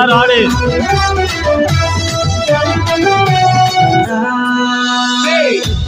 எல்லாரும் ஆடு.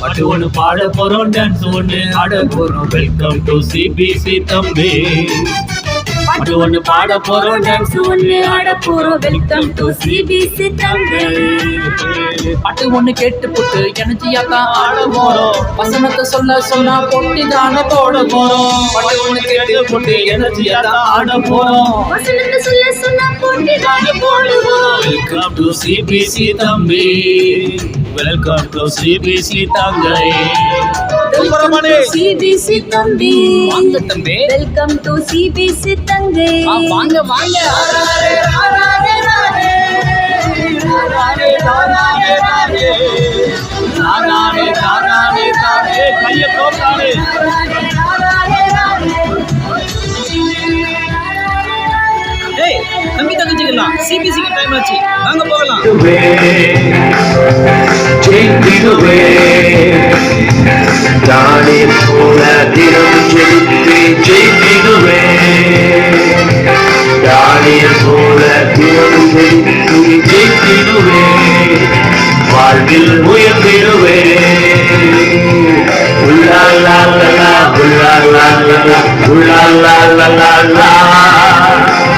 பாட்டு ஒண்ணு பாட போறோம் டான்ஸ் ஒண்ணு ஆட போறோம். வெல்கம் டு சிபிசி தம்பி. பாட்டு ஒண்ணு பாட போறோம் டான்ஸ் ஒண்ணு ஆட போறோம் வெல்கம் டு சிபிசி தம்பி பாட்டு ஒண்ணு கேட்டு போட்டு எனர்ஜியாக்கா ஆட போறோம். வசனத்தை சொல்ல சொன்னா பொட்டி தானே போட போறோம். பாட்டு ஒண்ணு கேட்டு போட்டு எனர்ஜியா தான் ஆட போறோம். வசனத்தை சொல்ல சொன்னா போட்டி தானே போடுவோம். வெல்கம் டு சிபிசி தம்பி வெல்கம் டு சிபிசி தங்கை. சிபிசி தம்பி. வாங்க தம்பி. வெல்கம் டு சிபிசி தங்கை. ஆ, வாங்க வாங்க. கைய தோத்தானே ஏய் தம்பி தங்கச்சிக்கலாம் சிபிசிக்கு டைம் ஆச்சு வாங்க போகலாம் தானே போல தினம் ஜெயித்து ஜெயித்திடுவே தானே போல தினம் ஜெயித்து ஜெயித்திடுவே வாழ்வில் உயர்ந்திடுவே உள்ளா லா லா உள்ளா லா லா உள்ளா லா லா லா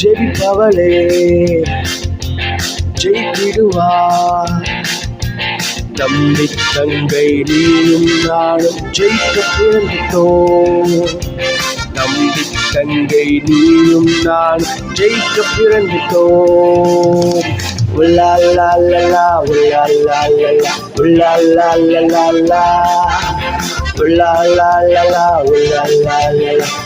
ஜெயிப்பவளே ஜெயித்திடுவார். தம்பி தங்கை நீயும் நானும் ஜெயிக்க பிறந்துட்டோம். தம்பி தங்கை நீயும் நானும் ஜெயிக்க பிறந்துட்டோம். உள்ளா லா லா லா உள்ளா லா லா உள்ளா லா லா லா உள்ளா லா லா உள்ளா லா லா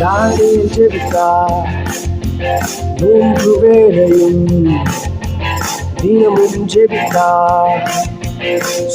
தானியில் ஜெபிக்கா மூன்று வேளையும் தினமும் ஜெபிக்கா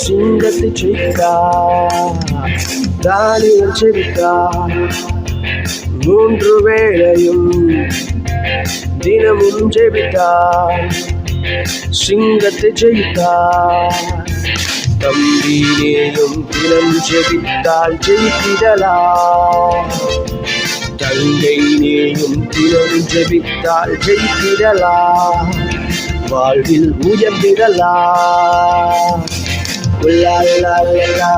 சிங்கத்தை ஜெயிக்கா தானியில் ஜெபிக்கா மூன்று வேளையும் தினமும் ஜெபிக்கா சிங்கத்தை ஜெயிக்கா தம்பி நீயும் தினம் ஜெபித்தால் ஜெயித்திடலாம் கங்கை நீயும் திறன் ஜெபித்தால் ஜெயித்திடலா வாழ்வில் உயர்ந்திடலா உள்ளாலா உள்ளாலா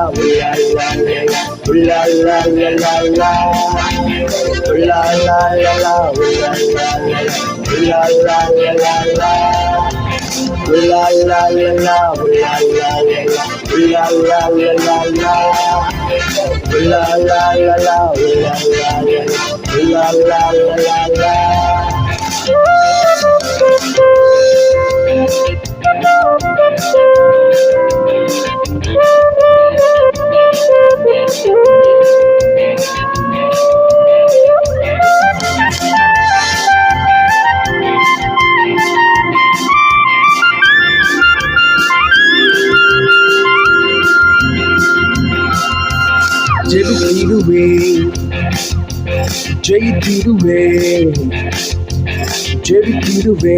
உள்ளாலா உள்ளாலா உள்ளாலா உள்ளாலா உள்ளாலா la la la la. ஜெயித்திடுவே ஜெயித்திடுவே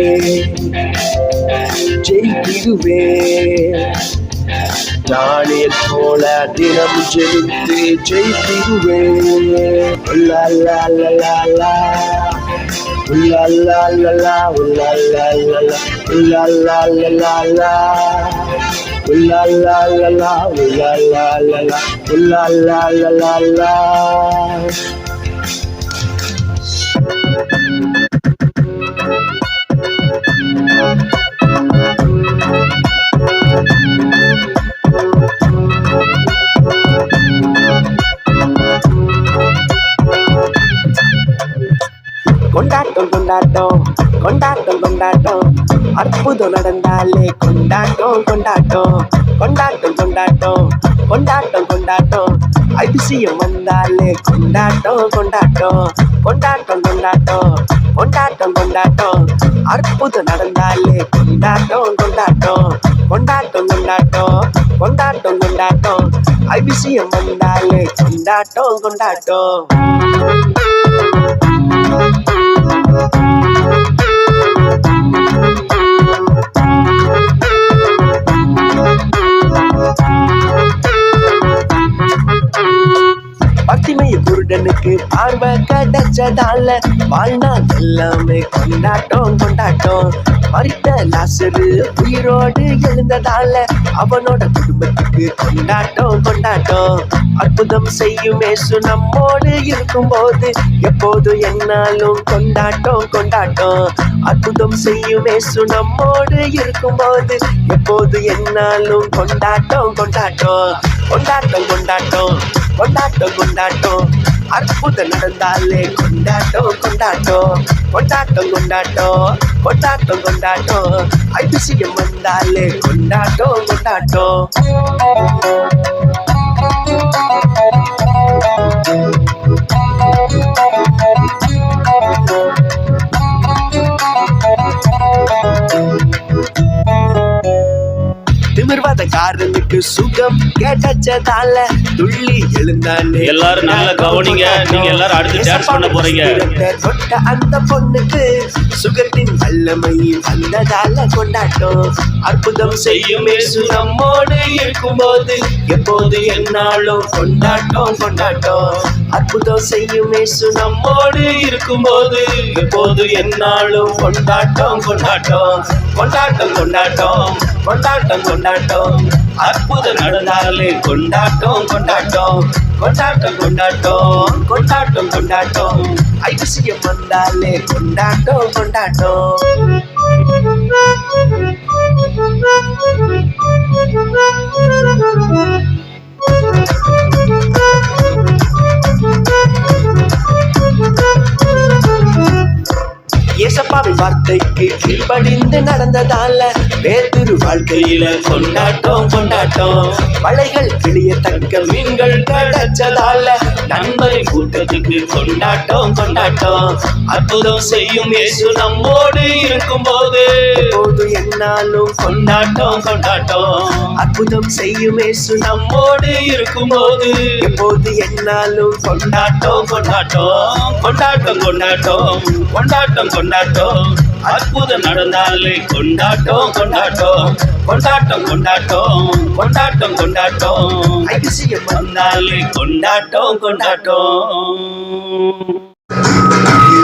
ஜெயித்திடுவே தானியல் போல தினம் ஜெயித்து ஜெயித்திடுவே லா லா லா லா லா லா லா லா லா லா லா லா லா லா லா லா லா உல்லா லா லா லா கொண்டாட்டம் கொண்டாட்டம் கொண்டாட்டம் கொண்டாட்டம். அற்புதம் நடந்தாலே கொண்டாட்டம் கொண்டாட்டம். கொண்டாட்டம் கொண்டாட்டம் கொண்டாட்டம் கொண்டாட்டம். அதிசயம் வந்தாலே கொண்டாட்டம் கொண்டாட்டம். கொண்டாட்டம் கொண்டாட்டம் கொண்டாட்டம் கொண்டாட்டம். அற்புதம் நடந்தாலே கொண்டாட்டம் கொண்டாட்டம். கொண்டாட்டம் கொண்டாட்டம் கொண்டாட்டம் கொண்டாட்டம். அதிசயம் வந்தாலே கொண்டாட்டம் கொண்டாட்டம். பத்திமைய குருடனுக்கு பார்வை கிடைச்சதால வாழ்நாள் எல்லாமே கொண்டாட்டம் கொண்டாட்டம். மறித்த லாசரு உயிரோடு எழுந்ததால அவனோட குடும்பத்துக்கு கொண்டாட்டம் கொண்டாட்டம். அற்புதம் செய்யும் இயேசு நம்மோடு இருக்கும்போது எப்போது என்னாலும் கொண்டாட்டம் கொண்டாட்டம். அற்புதம் செய்யும் இயேசு நம்மோடு இருக்கும்போது எப்போது என்னாலும் கொண்டாட்டம் கொண்டாட்டம். கொண்டாட்டம் கொண்டாட்டம். கொண்டாட்டம் கொண்டாட்டம். அற்புதம் நடந்தால் ఊళ్ళే కొండాటో కొండాటో కొండాటం కొండాటో కొండాటం కొండాటో ఐదు సీఎం ఉండాలే కొండాటో కొండాటో காரனுக்கு சுகம் கிடைச்சதால துள்ளி எழுந்தானே எல்லாரும் நல்லா கவனிங்க. நீங்க எல்லாரும் அடுத்து டான்ஸ் பண்ண போறீங்க. தொட்ட அந்த பொண்ணுக்கு சுகத்தின் வல்லமை வந்ததால கொண்டாட்டம் அற்புதம் செய்யும் நம்மோடு இருக்கும்போது எப்போது என்னாலும் கொண்டாட்டம் கொண்டாட்டம் அற்புதம் செய்யும் நம்மோடு இருக்கும்போது எப்போது என்னாலும் கொண்டாட்டம் கொண்டாட்டம் கொண்டாட்டம் கொண்டாட்டம். கொண்டாட்டம் கொண்டாட்டம். அற்புதம் நடந்தாலே கொண்டாட்டம் கொண்டாட்டம். கொண்டாட்டம் கொண்டாட்டம். கொண்டாட்டம் கொண்டாட்டம். ஐசியம் வந்தாலே கொண்டாட்டம் கொண்டாட்டம். Thank you. இயேசப்பாவின் வார்த்தைக்கு கீழ்படிந்து நடந்ததால பேதுரு வாழ்க்கையில கொண்டாட்டம் கொண்டாட்டம். வலைகள் தக்க மீன்கள் கிடைச்சதால நண்பரை கூட்டத்துக்கு கொண்டாட்டம் கொண்டாட்டம். அற்புதம் செய்யும் இயேசு நம்மோடு இருக்கும் போது போது என்னாலும் கொண்டாட்டம் கொண்டாட்டம். அற்புதம் செய்யும் இயேசு நம்மோடு இருக்கும் போது எப்போது என்னாலும் கொண்டாட்டம் கொண்டாட்டம். கொண்டாட்டம் கொண்டாட்டம். கொண்டாட்டம் கொண்டாட்டம். கொண்டாட்டம். அற்புதம் நடந்தாலே கொண்டாட்டம் கொண்டாட்டம். கொண்டாட்டம் கொண்டாட்டம். கொண்டாட்டம் கொண்டாட்டம். ஐசியம் வந்தாலே கொண்டாட்டம் கொண்டாட்டம்.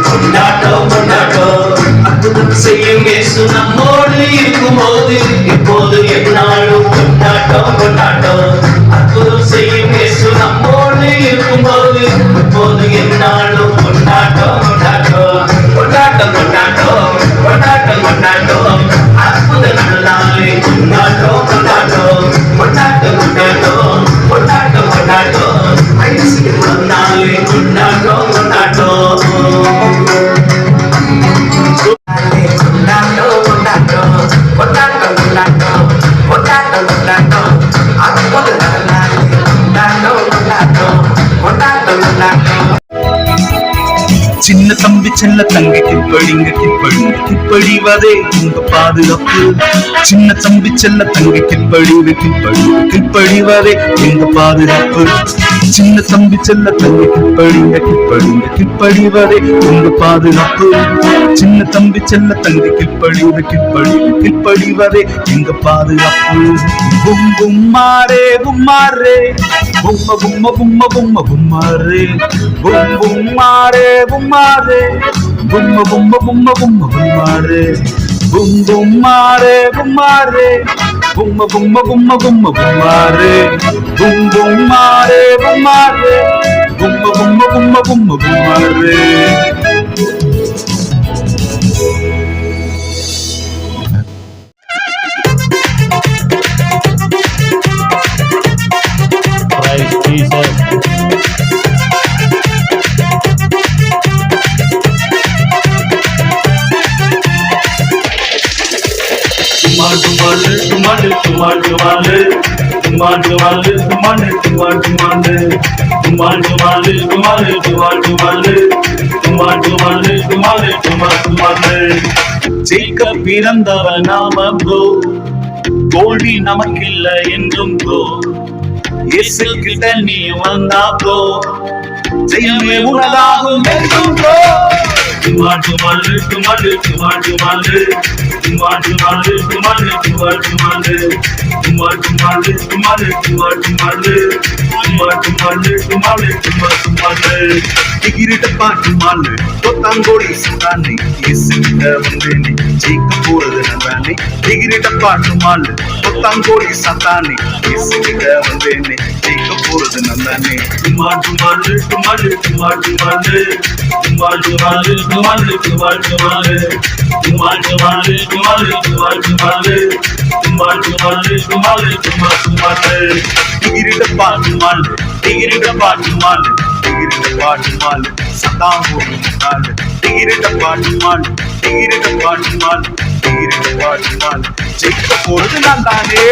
கொண்டாட்டம் கொண்டாட்டம் அற்புதம் செய்யும் இயேசு நம்மோடு இருக்கும்போது இப்போது என்னாலும் கொண்டாட்டம் கொண்டாட்டம். அற்புதம் செய்யும் கொண்டாட்டம் சின்ன தம்பி செல்ல தங்கை கிப்படிங்க கிப்படிங்க கிப்படிவதே உங்க பாதுகாப்பு. சின்ன தம்பி செல்ல தங்கை கிப்படிங்க கிப்படிங்க கிப்படிவதே எங்க பாதுகாப்பு. சின்ன தம்பி செல்ல தங்கை கிப்படிங்க கிப்படிங்க கிப்படிவதே உங்க பாதுகாப்பு. சின்ன தம்பி செல்ல தங்கி கிப்படிங்க கிப்படிங்க கிப்படிவதே எங்க பாதுகாப்பு? பும் பும்மாரே பும்மாரே பும்ம பும்ம பும்ம பும்ம பும்மாரே பும் பும்மாரே பும்மாரே பும்ம பும்ம பும்ம பும்ம பும்மாரே பும் பும்மாரே பும்மாரே Bumba bumba bumba bumba bumbare Bum bumbare bumbare Bumba bumba bumba bumba bumbare சும்மாண்டு வாழ்ந்து சும்மாண்டு வாழ்ந்து சும்மாண்டு சும்மாண்டு வாழ்ந்து சும்மாண்டு வாழ்ந்து சும்மாண்டு சும்மாண்டு வாழ்ந்து சும்மாண்டு வாழ்ந்து சும்மாண்டு சும்மாண்டு வாழ்ந்து ஜெயிக்க பிறந்தவன் நாம ப்ரோ தோல்வி நமக்கில்லை என்றும் ப்ரோ இயேசில் கிட்ட நீ வந்தா ப்ரோ ஜெயமே உனதாகும் என்றும் ப்ரோ டுமா டுமாலு டுமாலு டுமா டுமாலு டுமா டுமாலு டுமாலு டுமா டுமாலு டுமா டுமாலு டுமாலு டுமா டுமாலு டுமா டுமாலு டுமாலு டுமா டுமாலு டிகிரிட்ட பாட்டு மாலு கொத்தாங்கோடி சுத்தானே இசுகிட்ட வந்தேனே ஜெயிக்க போறது நானே டிகிரிட்ட பாட்டு மாலு கொத்தாங்கோடி சத்தானே இசுகிட்ட வந்தேனே ஜெயிக்க போறது நானே டுமா டுமாலு டுமாலு டுமா டுமாலு டுமா டுமாலு வாழ்வுக்கு வாழ்வு வாழு வாழ்வு வாழ்வுக்கு வாழ்வுக்கு வாழ்வு வாழு வாழ்வு வாழ்வுக்கு வாழ்வுக்கு வாழ்வு வாழு திகிரிட பாட்டு வாழ் திகிரிட பாட்டு வாழ் திகிரிட பாட்டு வாழ் சதா போகும் நாள் திகிரிட பாட்டு வாழ் திகிரிட பாட்டு வாழ் திகிரிட பாட்டு வாழ் ஜெயிக்க நான் தானே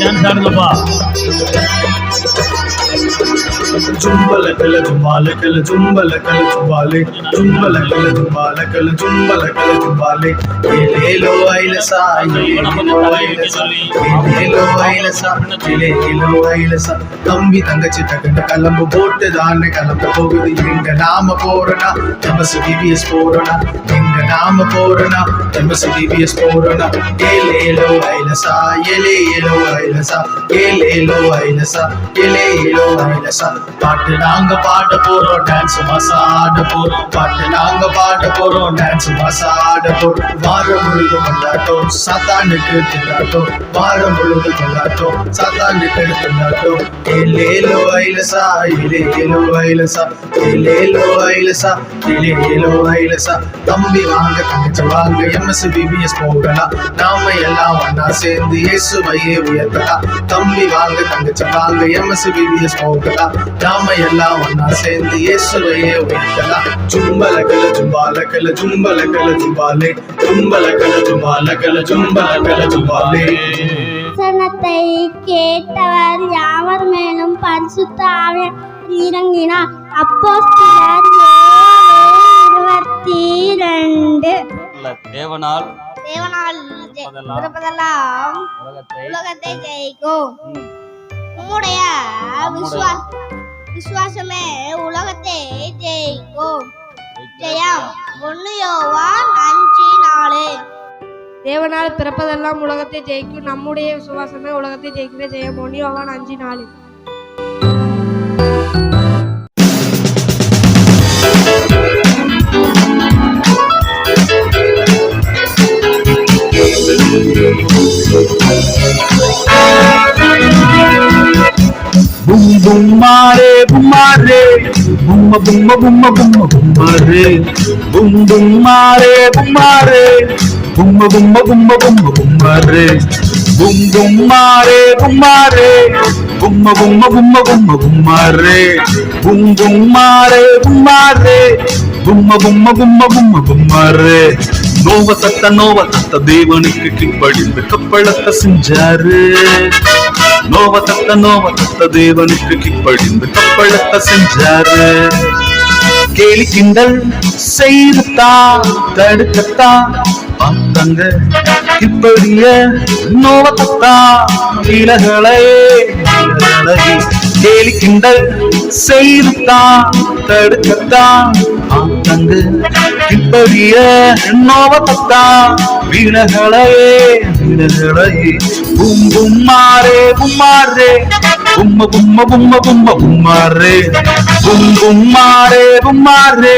ಡ್ಯಾನ್ಸ್ ಆಡಿದಪ್ಪ చుంబల కల చుంబాల కల చుంబల కల చుంబాలి చుంబల కల చుంబాల కల చుంబల కల చుంబాలి ఏలేలో ఐల సాయి ఏలేలో ఐల సా ஏலேலோ ஐல சா தம்பி தங்கச்சி தகுந்த கலம்பு போட்டு தான் கலந்து போகுது. எங்க நாம போறோனா தமசு டிபிஎஸ் போறோனா எங்க நாம போறோனா தமசு டிபிஎஸ் போறோனா ஏலேலோ ஐல சா ஏலேலோ ஐல சா ஏலேலோ ஐல ஏலேலோ ஐல பாட்டு நாங்க பாட போறோம் டான்ஸ் மாசா ஆட போறோம். பாட்டு நாங்க பாட போறோம் டான்ஸ் மாசா ஆட போறோம். வாரம் முழுது கொண்டாட்டம் சாத்தானுக்கு திண்டாட்டம். வாரம் முழுது கொண்டாட்டம் சாத்தானுக்கு திண்டாட்டம். ஏலேலோ ஐலசா ஏலேலோ ஐலசா ஏலேலோ ஐலசா ஏலேலோ ஐலசா தம்பி வாங்க தங்கச்சி வாங்க எம்எஸ் பிபிஎஸ் போகலாம். நாம எல்லாம் ஒன்னா சேர்ந்து இயேசுவையே உயர்த்தலாம். தம்பி வாங்க தங்கச்சி வாங்க எம்எஸ் பிபிஎஸ் போகலாம். நாம எல்லாம் ஒன்னா சேர்ந்து இயேசுவையே உயர்த்தலாம். ஜும்பல கல ஜும்பால கல ஜும்பல. கல ஜும்பாலே ஜும்பல கல ஜும்பால. கல ஜும்பல கல ஜும்பாலே வசனத்தை கேட்டவர் யாவர் மேலும் பரிசுத்த ஆவியார்? இறங்கினார். அப்போ இருபத்தி ரெண்டு இல்ல, தேவனால் தேவனால் உலகத்தை ஜெயிக்கும். உம்முடைய நம்முடைய விசுவா விசுவாசமே உலகத்தை ஜெயிக்கும். ஜெயம் ஒன்னு யோவான் அஞ்சு நாலு. தேவனால் பிறப்பதெல்லாம் உலகத்தை ஜெயிக்கும். நம்முடைய விசுவாசமே உலகத்தை ஜெயிக்கிற ஜெயம் ஒன்னி அவன் அஞ்சு நாலு. பும் பும்மாரே பும்மாரே பும்ம பும்ம பும்ம பும்ம பும்மாரே பும் பும்மாரே பும்மாரே பும்ம பும்ம பும்ம பும்ம பும்மாரே பும் பும்மாரே பும்மாரே பும்ம பும்ம பும்ம பும்ம பும்மாரே பும் பும்மாரே பும்மாரே பும்ம பும்ம பும்ம பும்ம பும்மாரே நோவ தத்த நோவ தத்த தேவனுக்கு கீழ்ப்படிந்து கப்பளத்தை செஞ்சாரு நோவ தத்த நோவ தத்த தேவனுக்கு கீழ்ப்படிந்து கப்பழத்த செஞ்சாரு. கேலி கிண்டல் செய்துத்தான் தடுக்கத்தான் பார்த்தாங்க இப்படிய நோவ தத்தா இலகளை இலகளை கேலி கிண்டல் செய்துத்தான் தடுக்கத்தான் ஆத்தங்கு இப்படிய நோவத்தான் வீணகளையே வீணகளையே பும் பும்மாரே பும்மாரே பும்ம பும்ம பும்ம பும்ம பும்மாரே பும் பும்மாரே பும்மாரே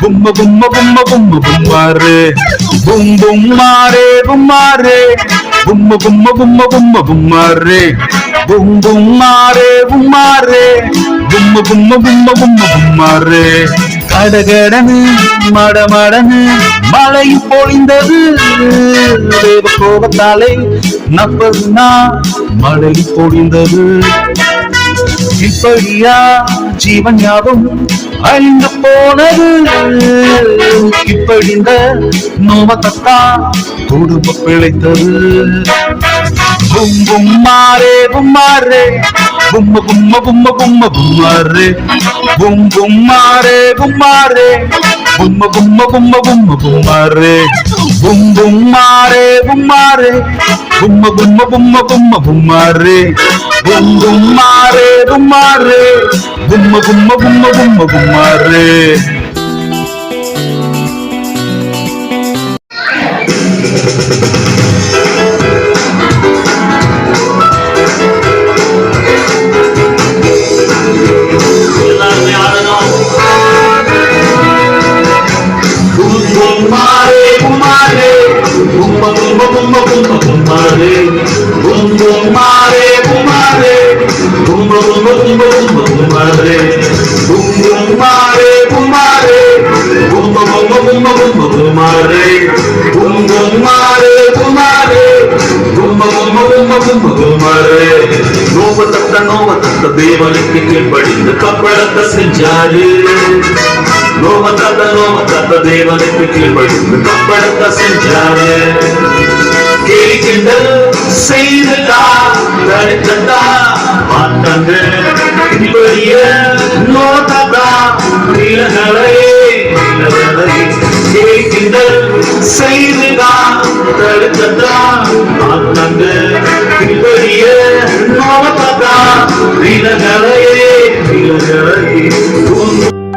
பும்ம பும்ம பும்ம பும்ம பும்மாரே பும் பும்மாரே பும்மாரே பும்ம பும்ம பும்ம பும்ம பும்மாரே பும் பும்மாரே பும்மாரே பும்ம பும்ம பும்ம பும்ம பும்மாரே கடகடனு மடமடனு மழை பொழிந்தது. தேவ கோபத்தாலே நப்பதுனா மழை பொழிந்தது. இப்படியா ஜீவன் யாவும் அழிந்து போனது. இப்படி இந்த நோமத்தத்தா குடும்ப பிழைத்தது. பும் பும் மாறே பும் மாறே. பும்ம பும்ம பும்ம பும்ம பும்மாரே பும் பும் மாறே. பும்ம பும்ம பும்ம பும்ம பும்மாரே பும் பும் மாறே பும் மாறே பும்ம பும்ம பும்ம பும்ம பும்மாரே பும் பும் மாறே பும் மாறே பும்ம பும்ம பும்ம பும்ம பும்மாரே தேவனுக்கு கீழ்படிந்து கப்பழத்தை செஞ்சாரு. நோம தத்த நோம தத்த தேவனுக்கு கீழ்படிந்து கப்படத்த செஞ்சாரு. கேட்கின்ற செய்துட்டா தடுத்தட்டா மாட்டாங்க இப்படிய லோகத்தா நிலங்களையே நிலங்களையே கேட்கின்ற செய்துட்டா தடுத்தட்டா மாட்டாங்க இப்படிய லோகத்தா நிலங்களையே நிலங்களையே